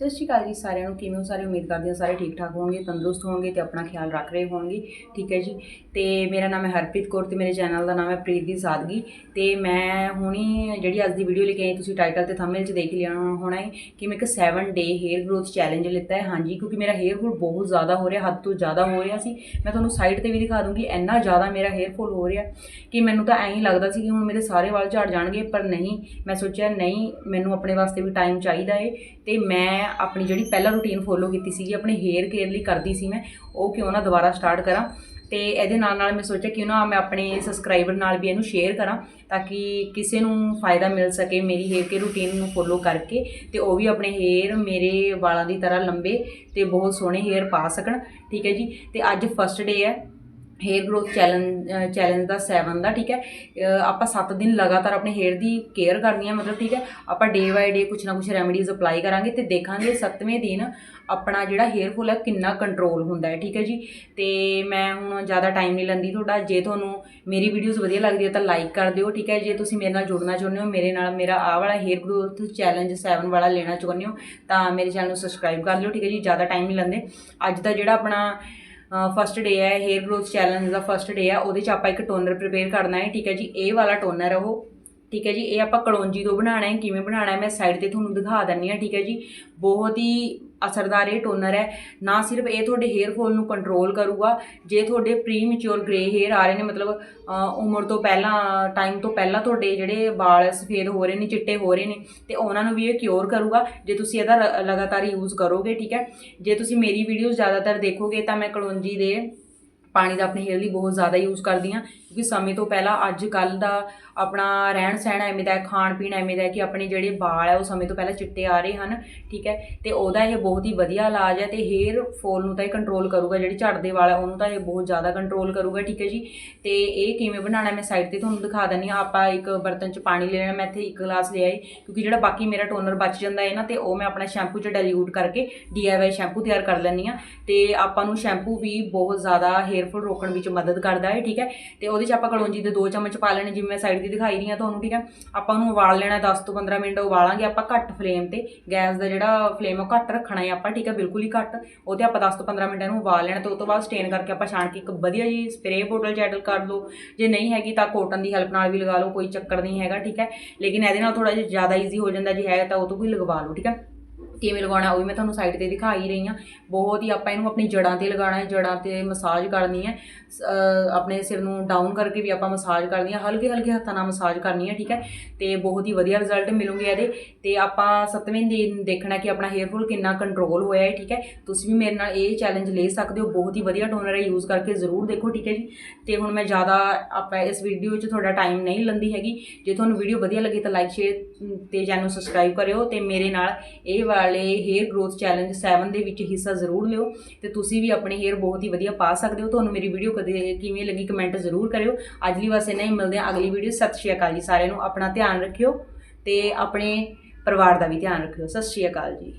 ਸਤਿ ਸ਼੍ਰੀ ਅਕਾਲ ਜੀ ਸਾਰਿਆਂ ਨੂੰ। ਕਿਵੇਂ ਹੋ? ਸਾਰੇ ਉਮੀਦ ਕਰਦੇ ਹਾਂ ਸਾਰੇ ਠੀਕ ਠਾਕ ਹੋਣਗੇ ਤੰਦਰੁਸਤ ਹੋਣਗੇ ਤੇ ਆਪਣਾ ਖਿਆਲ ਰੱਖ ਰਹੇ ਹੋਣਗੇ ਠੀਕ ਹੈ ਜੀ। ਤੇ ਮੇਰਾ ਨਾਮ ਹੈ ਹਰਪ੍ਰੀਤ ਕੌਰ ਤੇ ਮੇਰੇ ਚੈਨਲ ਦਾ ਨਾਮ ਹੈ ਪ੍ਰੀਤ ਦੀ ਸਾਦਗੀ। ਤੇ ਮੈਂ ਹੁਣੀ ਜਿਹੜੀ ਅੱਜ ਦੀ ਵੀਡੀਓ ਲੈ ਕੇ ਆਈ ਤੁਸੀਂ ਟਾਈਟਲ ਤੇ ਥੰਬਨੇਲ 'ਚ ਦੇਖ ਲਿਆ ਹੋਣਾ ਹੈ ਕਿ ਮੈਂ ਇੱਕ 7 ਡੇ ਹੇਅਰ ਗਰੋਥ ਚੈਲੰਜ ਲਿੱਤਾ ਹੈ। ਹਾਂਜੀ, ਕਿਉਂਕਿ ਮੇਰਾ ਹੇਅਰ ਫੋਲ ਬਹੁਤ ਜ਼ਿਆਦਾ ਹੋ ਰਿਹਾ, ਹੱਦ ਤੋਂ ਜ਼ਿਆਦਾ ਹੋ ਰਿਹਾ ਸੀ। ਮੈਂ ਤੁਹਾਨੂੰ ਸਾਈਡ ਤੇ ਵੀ ਦਿਖਾ ਦੂੰਗੀ, ਇੰਨਾ ਜ਼ਿਆਦਾ ਮੇਰਾ ਹੇਅਰ ਫੋਲ ਹੋ ਰਿਹਾ ਕਿ ਮੈਨੂੰ ਤਾਂ ਐਂ ਹੀ ਲੱਗਦਾ ਸੀ ਕਿ ਹੁਣ ਮੇਰੇ ਸਾਰੇ ਵਾਲ ਝੜ ਜਾਣਗੇ, ਪਰ ਨਹੀਂ, ਮੈਂ ਸੋਚਿਆ ਨਹੀਂ, ਮੈਨੂੰ ਆਪਣੇ ਵਾਸਤੇ ਵੀ ਟਾਈਮ ਚਾਹੀਦਾ ਏ ਤੇ ਮੈਂ ਆਪਣੀ ਜਿਹੜੀ ਪਹਿਲਾਂ ਰੂਟੀਨ ਫੋਲੋ ਕੀਤੀ ਸੀਗੀ, ਆਪਣੇ ਹੇਅਰ ਕੇਅਰ ਲਈ ਕਰਦੀ ਸੀ ਮੈਂ, ਉਹ ਕਿਉਂ ਨਾ ਦੁਬਾਰਾ ਸਟਾਰਟ ਕਰਾਂ। ਤੇ ਇਹਦੇ ਨਾਲ ਨਾਲ ਮੈਂ ਸੋਚਿਆ ਕਿਉਂ ਨਾ ਮੈਂ ਆਪਣੇ ਸਬਸਕ੍ਰਾਈਬਰ ਨਾਲ ਵੀ ਇਹਨੂੰ ਸ਼ੇਅਰ ਕਰਾਂ, ਤਾਂ ਕਿ ਕਿਸੇ ਨੂੰ ਫਾਇਦਾ ਮਿਲ ਸਕੇ ਮੇਰੀ ਹੇਅਰ ਕੇਅਰ ਰੂਟੀਨ ਨੂੰ ਫੋਲੋ ਕਰਕੇ, ਤੇ ਉਹ ਵੀ ਆਪਣੇ ਹੇਅਰ ਮੇਰੇ ਵਾਲਾਂ ਦੀ ਤਰ੍ਹਾਂ ਲੰਬੇ ਤੇ ਬਹੁਤ ਸੋਹਣੇ ਹੇਅਰ ਪਾ ਸਕਣ। ਠੀਕ ਹੈ ਜੀ? ਤੇ ਅੱਜ ਫਸਟ ਡੇ ਹੈ। ਹੇਅਰ ਗਰੋਥ ਚੈਲੰਜ ਚੈਲੰਜ ਦਾ 7 ਦਾ, ਠੀਕ ਹੈ? ਆਪਾਂ 7 ਦਿਨ ਲਗਾਤਾਰ ਆਪਣੇ ਹੇਅਰ ਦੀ ਕੇਅਰ ਕਰਨੀ ਹੈ, ਮਤਲਬ ਠੀਕ ਹੈ? ਆਪਾਂ ਡੇ ਬਾਏ ਡੇ ਕੁਛ ਨਾ ਕੁਛ ਰੈਮੇਡੀਜ਼ ਅਪਲਾਈ ਕਰਾਂਗੇ ਤੇ ਦੇਖਾਂਗੇ 7ਵੇਂ ਦਿਨ ਆਪਣਾ ਜਿਹੜਾ ਹੇਅਰ ਫੋਲ ਹੈ ਕਿੰਨਾ ਕੰਟਰੋਲ ਹੁੰਦਾ ਹੈ, ਠੀਕ ਹੈ ਜੀ? ਤੇ ਮੈਂ ਹੁਣ ਜ਼ਿਆਦਾ ਟਾਈਮ ਨਹੀਂ ਲੈਂਦੀ ਤੁਹਾਡਾ, ਜੇ ਤੁਹਾਨੂੰ ਮੇਰੀ ਵੀਡੀਓਜ਼ ਵਧੀਆ ਲੱਗਦੀ ਹੈ ਤਾਂ ਲਾਈਕ ਕਰ ਦਿਓ, ਠੀਕ ਹੈ? ਜੇ ਤੁਸੀਂ ਮੇਰੇ ਨਾਲ ਜੁੜਨਾ ਚਾਹੁੰਦੇ ਹੋ, ਮੇਰੇ ਨਾਲ ਮੇਰਾ ਆਹ ਵਾਲਾ ਹੇਅਰ ਗਰੋਥ ਚੈਲੰਜ 7 ਵਾਲਾ ਲੈਣਾ ਚਾਹੁੰਦੇ ਹੋ, ਤਾਂ ਮੇਰੇ ਚੈਨਲ ਨੂੰ ਸਬਸਕ੍ਰਾਈਬ ਕਰ ਲਿਓ, ਠੀਕ ਹੈ ਜੀ? ਜ਼ਿਆਦਾ ਟਾਈਮ ਨਹੀਂ ਲੈਂਦੇ। ਅੱਜ ਦਾ ਜਿਹੜਾ ਆਪਣਾ ਫਸਟ ਡੇ ਹੈ ਹੇਅਰ ਗਰੋਥ ਚੈਲੰਜ ਦਾ ਫਸਟ ਡੇ ਹੈ, ਉਹਦੇ ਚ ਆਪਾਂ ਇੱਕ ਟੋਨਰ ਪ੍ਰਿਪੇਅਰ ਕਰਨਾ ਹੈ, ਠੀਕ ਹੈ ਜੀ? ਇਹ ਵਾਲਾ ਟੋਨਰ ਹੈ ਉਹ। ਠੀਕ ਹੈ ਜੀ, ਇਹ ਆਪਾਂ ਕਲੌਂਜੀ ਤੋਂ ਬਣਾਉਣਾ ਹੈ, ਕਿਵੇਂ ਬਣਾਉਣਾ ਹੈ, ਮੈਂ ਸਾਈਡ ਤੇ ਤੁਹਾਨੂੰ ਦਿਖਾ ਦਿੰਨੀ ਆ ਠੀਕ ਹੈ ਜੀ। ਬਹੁਤ ਹੀ ਅਸਰਦਾਰ ਇਹ ਟੋਨਰ ਹੈ। ਨਾ ਸਿਰਫ ਇਹ ਤੁਹਾਡੇ ਹੇਅਰ ਫੋਲ ਨੂੰ ਕੰਟਰੋਲ ਕਰੂਗਾ, ਜੇ ਤੁਹਾਡੇ ਪ੍ਰੀ ਮੈਚੁਰ ਗ੍ਰੇ ਹੇਅਰ ਆ ਰਹੇ ਨੇ, ਮਤਲਬ ਉਮਰ ਤੋਂ ਪਹਿਲਾਂ ਟਾਈਮ ਤੋਂ ਪਹਿਲਾਂ ਤੁਹਾਡੇ ਜਿਹੜੇ ਵਾਲ ਸਫੇਦ ਹੋ ਰਹੇ ਨੇ, ਚਿੱਟੇ ਹੋ ਰਹੇ ਨੇ, ਤੇ ਉਹਨਾਂ ਨੂੰ ਵੀ ਇਹ ਕਿਉਰ ਕਰੂਗਾ। ਜੇ ਤੁਸੀਂ ਇਹਦਾ ਰ- ਲਗਾਤਾਰ ਯੂਜ਼ ਕਰੋਗੇ, ਠੀਕ ਹੈ। ਜੇ ਤੁਸੀਂ ਮੇਰੀ ਵੀਡੀਓਜ਼ ਜ਼ਿਆਦਾਤਰ ਦੇਖੋਗੇ, ਤਾਂ ਮੈਂ ਕਲੌਂਜੀ ਦੇ ਪਾਣੀ ਦਾ ਆਪਣੇ ਹੇਅਰ ਲਈ ਬਹੁਤ ਜ਼ਿਆਦਾ ਯੂਜ਼ ਕਰਦੀ ਹਾਂ। ਕਿਉਂਕਿ ਸਮੇਂ ਤੋਂ ਪਹਿਲਾਂ ਅੱਜ ਕੱਲ ਦਾ ਆਪਣਾ ਰਹਿਣ ਸਹਿਣ ਐਵੇਂ ਦਾ ਖਾਣ ਪੀਣ ਐਵੇਂ ਦਾ ਕਿ ਆਪਣੇ ਜਿਹੜੇ ਵਾਲ ਹੈ ਉਹ ਸਮੇਂ ਤੋਂ ਪਹਿਲਾਂ ਚਿੱਟੇ ਆ ਰਹੇ ਹਨ, ਠੀਕ ਹੈ, ਤੇ ਉਹਦਾ ਇਹ ਬਹੁਤ ਹੀ ਵਧੀਆ ਇਲਾਜ ਹੈ ਤੇ ਹੇਅਰ ਫੋਲ ਨੂੰ ਤਾਂ ਇਹ ਕੰਟਰੋਲ ਕਰੂਗਾ, ਜਿਹੜੀ ਝੜਦੇ ਵਾਲ ਹੈ ਉਹਨੂੰ ਤਾਂ ਇਹ ਬਹੁਤ ਜ਼ਿਆਦਾ ਕੰਟਰੋਲ ਕਰੂਗਾ, ਠੀਕ ਹੈ ਜੀ। ਤੇ ਇਹ ਕਿਵੇਂ ਬਣਾਉਣਾ ਮੈਂ ਸਾਈਡ ਤੇ ਤੁਹਾਨੂੰ ਦਿਖਾ ਦਿੰਦੀ ਹਾਂ, ਆਪਾਂ ਇੱਕ ਬਰਤਨ 'ਚ ਪਾਣੀ ਲੈ ਲੈਣਾ ਮੈਂ ਇੱਥੇ ਇੱਕ ਗਲਾਸ ਲਿਆ ਏ ਕਿਉਂਕਿ ਜਿਹੜਾ ਬਾਕੀ ਮੇਰਾ ਟੋਨਰ ਬਚ ਜਾਂਦਾ ਹੈ ਨਾ, ਤੇ ਉਹ ਮੈਂ ਆਪਣਾ ਸ਼ੈਂਪੂ 'ਚ ਡਾਈਲਿਊਟ ਕਰਕੇ ਡੀਆਈਵਾਈ ਸ਼ੈਂਪੂ ਤਿਆਰ ਕਰ ਲੈਂਦੀ ਹਾਂ, ਤੇ ਆਪਾਂ ਨੂੰ ਸ਼ੈਂਪੂ ਵੀ ਬਹੁਤ ਜ਼ਿਆਦਾ ਹੇਅਰ ਫੋਲ ਰੋਕਣ ਵਿੱਚ ਮਦਦ ਕਰਦਾ ਹੈ, ਠੀਕ ਹੈ, ਤੇ ਉਹਦੇ 'ਚ ਆਪਾਂ ਕਲੌਂਜੀ ਦੇ ਦੋ ਚਮਚ ਪਾ ਲੈਣੇ, ਜਿਵੇਂ ਮੈਂ ਸਾਈਡ ਤੇ ਦਿਖਾਈ ਰਹੀ ਹਾਂ ਤੁਹਾਨੂੰ, ਠੀਕ ਹੈ। ਆਪਾਂ ਉਹਨੂੰ ਉਬਾਲ ਲੈਣਾ 10 ਤੋਂ 15 ਮਿੰਟ ਉਬਾਲਾਂਗੇ ਆਪਾਂ ਘੱਟ ਫਲੇਮ ਤੇ। ਗੈਸ ਦਾ ਜਿਹੜਾ ਫਲੇਮ ਉਹ ਘੱਟ ਰੱਖਣਾ ਹੈ ਆਪਾਂ, ਠੀਕ ਹੈ, ਬਿਲਕੁਲ ਹੀ ਘੱਟ। ਉਹ ਤੇ ਆਪਾਂ 10 ਤੋਂ 15 ਮਿੰਟ ਇਹਨੂੰ ਉਬਾਲ ਲੈਣਾ ਤੇ ਉਸ ਤੋਂ ਬਾਅਦ ਸਟੇਨ ਕਰਕੇ ਆਪਾਂ ਛਾਣ ਕੇ ਇੱਕ ਵਧੀਆ ਜੀ ਸਪਰੇਅ ਬੋਟਲ 'ਚ ਕਰ ਲਓ। ਜੇ ਨਹੀਂ ਹੈਗੀ ਤਾਂ ਕੋਟਨ ਦੀ ਹੈਲਪ ਨਾਲ ਵੀ ਲਗਾ ਲਓ, ਕੋਈ ਚੱਕਰ ਨਹੀਂ ਹੈਗਾ, ਠੀਕ ਹੈ। ਲੇਕਿਨ ਇਹਦੇ ਨਾਲ ਥੋੜਾ ਜਿਹਾ ਜ਼ਿਆਦਾ ਈਜ਼ੀ ਹੋ ਜਾਂਦਾ, ਜੇ ਹੈ ਤਾਂ ਉਹ ਤੋਂ ਵੀ ਲਗਵਾ ਲਓ, ਠੀਕ ਹੈ। ਕਿਵੇਂ ਲਗਾਉਣਾ ਉਹ ਵੀ ਮੈਂ ਤੁਹਾਨੂੰ ਸਾਈਡ ਤੇ ਦਿਖਾ ਹੀ ਰਹੀ ਹਾਂ। ਬਹੁਤ ਹੀ ਆਪਾਂ ਇਹਨੂੰ ਆਪਣੀ ਜੜਾਂ ਤੇ ਲਗਾਉਣਾ ਹੈ ਜੜਾਂ ਤੇ ਮਸਾਜ ਕਰਨੀ ਹੈ। ਆਪਣੇ ਸਿਰ ਨੂੰ ਡਾਊਨ ਕਰਕੇ ਵੀ ਆਪਾਂ ਮਸਾਜ ਕਰਨੀ ਹੈ, ਹਲਕੇ ਹਲਕੇ ਹੱਥਾਂ ਨਾਲ ਮਸਾਜ ਕਰਨੀ ਹੈ, ਠੀਕ ਹੈ? ਤੇ ਬਹੁਤ ਹੀ ਵਧੀਆ ਰਿਜ਼ਲਟ ਮਿਲੂਗੇ ਇਹਦੇ। ਤੇ ਆਪਾਂ ਸੱਤਵੇਂ ਦਿਨ ਦੇਖਣਾ ਕਿ ਆਪਣਾ ਹੇਅਰ ਫੋਲ ਕਿੰਨਾ ਕੰਟਰੋਲ ਹੋਇਆ ਹੈ, ਠੀਕ ਹੈ? ਤੁਸੀਂ ਵੀ ਮੇਰੇ ਨਾਲ ਇਹ ਚੈਲੰਜ ਲੈ ਸਕਦੇ ਹੋ। ਬਹੁਤ ਹੀ ਵਧੀਆ ਟੋਨਰ ਹੈ ਯੂਜ਼ ਕਰਕੇ ਜ਼ਰੂਰ ਦੇਖੋ, ਠੀਕ ਹੈ ਜੀ? ਤੇ ਹੁਣ ਮੈਂ ਜ਼ਿਆਦਾ ਆਪਾਂ ਇਸ ਵੀਡੀਓ 'ਚ ਤੁਹਾਡਾ ਟਾਈਮ ਨਹੀਂ ਲੰਦੀ ਹੈਗੀ। ਜੇ ਤੁਹਾਨੂੰ ਵੀਡੀਓ ਵਧੀਆ ਲੱਗੀ ਤਾਂ ਲਾਈਕ ਸ਼ੇਅਰ ਤੇ ਚੈਨਲ ਨੂੰ ਸਬਸਕ੍ਰਾਈਬ ਕਰਿਓ ਤੇ ਮੇਰੇ ਨਾਲ ਇਹ ਵਾਲੇ ਹੇਅਰ ਗਰੋਥ ਚੈਲੰਜ 7 ਦੇ ਵਿੱਚ ਹਿੱਸਾ ਜ਼ਰੂਰ ਲਿਓ ਤੇ ਤੁਸੀਂ ਵੀ ਆਪਣੇ ਹੇਅਰ ਬਹੁਤ ਹੀ ਵਧੀਆ ਪਾ ਸਕਦੇ ਹੋ। ਤੁਹਾਨੂੰ ਮੇਰੀ ਵੀਡੀਓ ਕਦੇ ਕਿਵੇਂ ਲੱਗੀ ਕਮੈਂਟ ਜ਼ਰੂਰ ਕਰਿਓ। ਅੱਜ ਲਈ ਬਸ ਇੰਨਾ ਹੀ। ਮਿਲਦੇ ਹਾਂ ਅਗਲੀ ਵੀਡੀਓ ਸਤਿ ਸ਼੍ਰੀ ਅਕਾਲ ਜੀ ਸਾਰਿਆਂ ਨੂੰ। ਆਪਣਾ ਧਿਆਨ ਰੱਖਿਓ ਤੇ ਆਪਣੇ ਪਰਿਵਾਰ ਦਾ ਵੀ ਧਿਆਨ ਰੱਖਿਓ। ਸਤਿ ਸ਼੍ਰੀ ਅਕਾਲ ਜੀ।